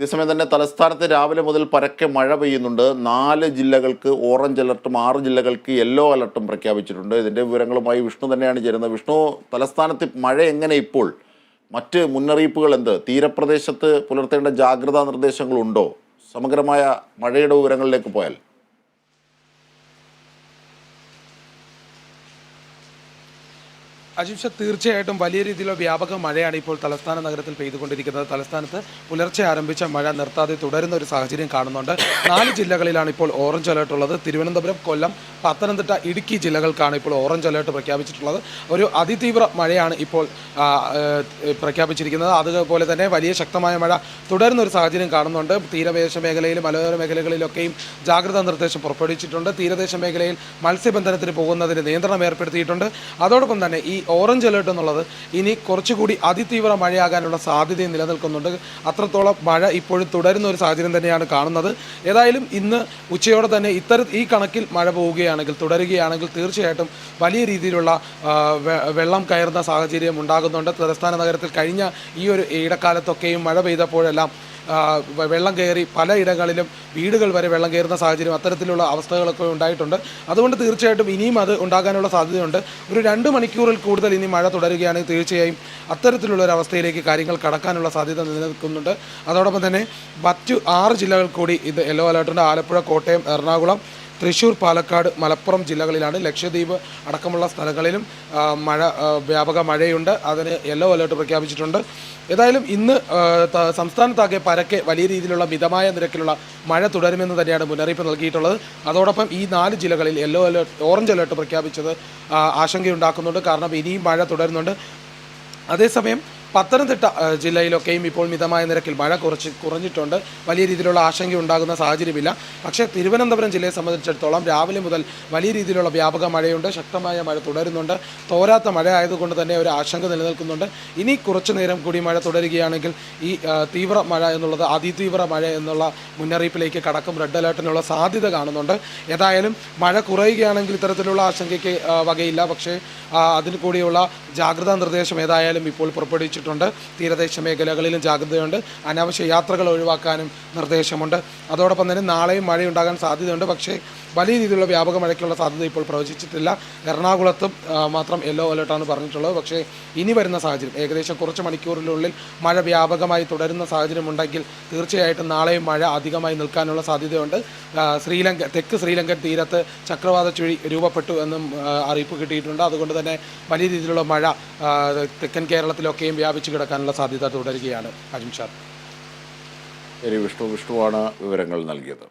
അതേസമയം തന്നെ തലസ്ഥാനത്ത് രാവിലെ മുതൽ പരക്കെ മഴ പെയ്യുന്നുണ്ട്. നാല് ജില്ലകൾക്ക് ഓറഞ്ച് അലർട്ടും ആറ് ജില്ലകൾക്ക് യെല്ലോ അലർട്ടും പ്രഖ്യാപിച്ചിട്ടുണ്ട്. ഇതിന്റെ വിവരങ്ങളുമായി വിഷ്ണു തന്നെയാണ് ചേരുന്നത്. വിഷ്ണു തലസ്ഥാനത്ത് മഴ എങ്ങനെ ഇപ്പോൾ? മറ്റ് മുന്നറിയിപ്പുകൾ എന്ത്? തീരപ്രദേശത്ത് പുലർത്തേണ്ട ജാഗ്രതാ നിർദ്ദേശങ്ങളുണ്ടോ? സമഗ്രമായ മഴയുടെ വിവരങ്ങളിലേക്ക് പോയാൽ. അജിംഷ തീർച്ചയായിട്ടും വലിയ രീതിയിലുള്ള വ്യാപക മഴയാണ് ഇപ്പോൾ തലസ്ഥാന നഗരത്തിൽ പെയ്തുകൊണ്ടിരിക്കുന്നത്. തലസ്ഥാനത്ത് പുലർച്ചെ ആരംഭിച്ച മഴ നിർത്താതെ തുടരുന്ന ഒരു സാഹചര്യം കാണുന്നുണ്ട്. നാല് ജില്ലകളിലാണ് ഇപ്പോൾ ഓറഞ്ച് അലേർട്ട് ഉള്ളത്. തിരുവനന്തപുരം കൊല്ലം പത്തനംതിട്ട ഇടുക്കി ജില്ലകൾക്കാണ് ഇപ്പോൾ ഓറഞ്ച് അലേർട്ട് പ്രഖ്യാപിച്ചിട്ടുള്ളത്. ഒരു അതിതീവ്ര മഴയാണ് ഇപ്പോൾ പ്രഖ്യാപിച്ചിരിക്കുന്നത്. അതുപോലെ തന്നെ വലിയ ശക്തമായ മഴ തുടരുന്ന ഒരു സാഹചര്യം കാണുന്നുണ്ട്. തീരദേശ മേഖലയിലും മലയോര മേഖലകളിലൊക്കെയും ജാഗ്രതാ നിർദ്ദേശം പുറപ്പെടുവിച്ചിട്ടുണ്ട്. തീരദേശ മേഖലയിൽ മത്സ്യബന്ധനത്തിന് പോകുന്നതിന് നിയന്ത്രണം ഏർപ്പെടുത്തിയിട്ടുണ്ട്. അതോടൊപ്പം തന്നെ ഈ ഓറഞ്ച് അലേർട്ട് എന്നുള്ളത് ഇനി കുറച്ചുകൂടി അതിതീവ്ര മഴയാകാനുള്ള സാധ്യതയും നിലനിൽക്കുന്നുണ്ട്. അത്രത്തോളം മഴ ഇപ്പോഴും തുടരുന്ന ഒരു സാഹചര്യം തന്നെയാണ് കാണുന്നത്. ഏതായാലും ഇന്ന് ഉച്ചയോടെ തന്നെ ഇത്തര ഈ കണക്കിൽ മഴ പോവുകയാണെങ്കിൽ തുടരുകയാണെങ്കിൽ തീർച്ചയായിട്ടും വലിയ രീതിയിലുള്ള വെള്ളം കയറുന്ന സാഹചര്യം ഉണ്ടാകുന്നുണ്ട്. തലസ്ഥാന നഗരത്തിൽ കഴിഞ്ഞ ഈ ഒരു ഇടക്കാലത്തൊക്കെയും മഴ പെയ്തപ്പോഴെല്ലാം വെള്ളം കയറി പലയിടങ്ങളിലും വീടുകൾ വരെ വെള്ളം കയറുന്ന സാഹചര്യം അത്തരത്തിലുള്ള അവസ്ഥകളൊക്കെ ഉണ്ടായിട്ടുണ്ട്. അതുകൊണ്ട് തീർച്ചയായിട്ടും ഇനിയും അത് ഉണ്ടാകാനുള്ള സാധ്യതയുണ്ട്. ഒരു രണ്ട് മണിക്കൂറിൽ കൂടുതൽ ഇനി മഴ തുടരുകയാണെങ്കിൽ തീർച്ചയായും അത്തരത്തിലുള്ള ഒരു അവസ്ഥയിലേക്ക് കാര്യങ്ങൾ കടക്കാനുള്ള സാധ്യത നിലനിൽക്കുന്നുണ്ട്. അതോടൊപ്പം തന്നെ മറ്റു ആറ് ജില്ലകൾ കൂടി ഇത് യെല്ലോ അലേർട്ടുണ്ട്. ആലപ്പുഴ കോട്ടയം എറണാകുളം തൃശ്ശൂർ പാലക്കാട് മലപ്പുറം ജില്ലകളിലാണ് ലക്ഷദ്വീപ് അടക്കമുള്ള സ്ഥലങ്ങളിലും മഴ വ്യാപക മഴയുണ്ട്. അതിന് യെല്ലോ അലേർട്ട് പ്രഖ്യാപിച്ചിട്ടുണ്ട്. ഏതായാലും ഇന്ന് സംസ്ഥാനത്താകെ പരക്കെ വലിയ രീതിയിലുള്ള മിതമായ നിരക്കിലുള്ള മഴ തുടരുമെന്ന് തന്നെയാണ് മുന്നറിയിപ്പ് നൽകിയിട്ടുള്ളത്. അതോടൊപ്പം ഈ നാല് ജില്ലകളിൽ യെല്ലോ അലേർട്ട് ഓറഞ്ച് അലേർട്ട് പ്രഖ്യാപിച്ചത് ആശങ്കയുണ്ടാക്കുന്നുണ്ട്. കാരണം ഇനിയും മഴ തുടരുന്നുണ്ട്. അതേസമയം പത്തനംതിട്ട ജില്ലയിലൊക്കെയും ഇപ്പോൾ മിതമായ നിരക്കിൽ മഴ കുറച്ച് കുറഞ്ഞിട്ടുണ്ട്. വലിയ രീതിയിലുള്ള ആശങ്ക ഉണ്ടാകുന്ന സാഹചര്യമില്ല. പക്ഷേ തിരുവനന്തപുരം ജില്ലയെ സംബന്ധിച്ചിടത്തോളം രാവിലെ മുതൽ വലിയ രീതിയിലുള്ള വ്യാപക മഴയുണ്ട്. ശക്തമായ മഴ തുടരുന്നുണ്ട്. തോരാത്ത മഴ ആയതുകൊണ്ട് തന്നെ ഒരു ആശങ്ക നിലനിൽക്കുന്നുണ്ട്. ഇനി കുറച്ചു നേരം കൂടി മഴ തുടരുകയാണെങ്കിൽ ഈ തീവ്ര മഴ എന്നുള്ളത് അതിതീവ്ര മഴ എന്നുള്ള മുന്നറിയിപ്പിലേക്ക് കടക്കും. റെഡ് അലേർട്ടിനുള്ള സാധ്യത കാണുന്നുണ്ട്. ഏതായാലും മഴ കുറയുകയാണെങ്കിൽ ഇത്തരത്തിലുള്ള ആശങ്കയ്ക്ക് വകയില്ല. പക്ഷേ അതിന് കൂടിയുള്ള ജാഗ്രതാ നിർദ്ദേശം ഏതായാലും ഇപ്പോൾ പുറപ്പെടുവിച്ചിട്ടുണ്ട് തീരദേശ മേഖലകളിലും ജാഗ്രതയുണ്ട്. അനാവശ്യ യാത്രകൾ ഒഴിവാക്കാനും നിർദ്ദേശമുണ്ട്. അതോടൊപ്പം തന്നെ നാളെയും മഴയുണ്ടാകാൻ സാധ്യതയുണ്ട്. പക്ഷേ വലിയ രീതിയിലുള്ള വ്യാപക മഴയ്ക്കുള്ള സാധ്യത ഇപ്പോൾ പ്രവചിച്ചിട്ടില്ല. എറണാകുളത്തും മാത്രം യെല്ലോ അലേർട്ടാണ് പറഞ്ഞിട്ടുള്ളത്. പക്ഷേ ഇനി വരുന്ന സാഹചര്യം ഏകദേശം കുറച്ച് മണിക്കൂറിനുള്ളിൽ മഴ വ്യാപകമായി തുടരുന്ന സാഹചര്യം ഉണ്ടെങ്കിൽ തീർച്ചയായിട്ടും നാളെയും മഴ അധികമായി നിൽക്കാനുള്ള സാധ്യതയുണ്ട്. ശ്രീലങ്ക തെക്ക് ശ്രീലങ്കൻ തീരത്ത് ചക്രവാത ചുഴി രൂപപ്പെട്ടു എന്നും അറിയിപ്പ് കിട്ടിയിട്ടുണ്ട്. അതുകൊണ്ട് തന്നെ വലിയ രീതിയിലുള്ള മഴ തെക്കൻ കേരളത്തിലൊക്കെയും വ്യാപിച്ചു കിടക്കാനുള്ള സാധ്യത തുടരുകയാണ് അജിംഷാദ് ഷാ. വിഷ്ണു വിഷ്ണുവാണ് വിവരങ്ങൾ നൽകിയത്.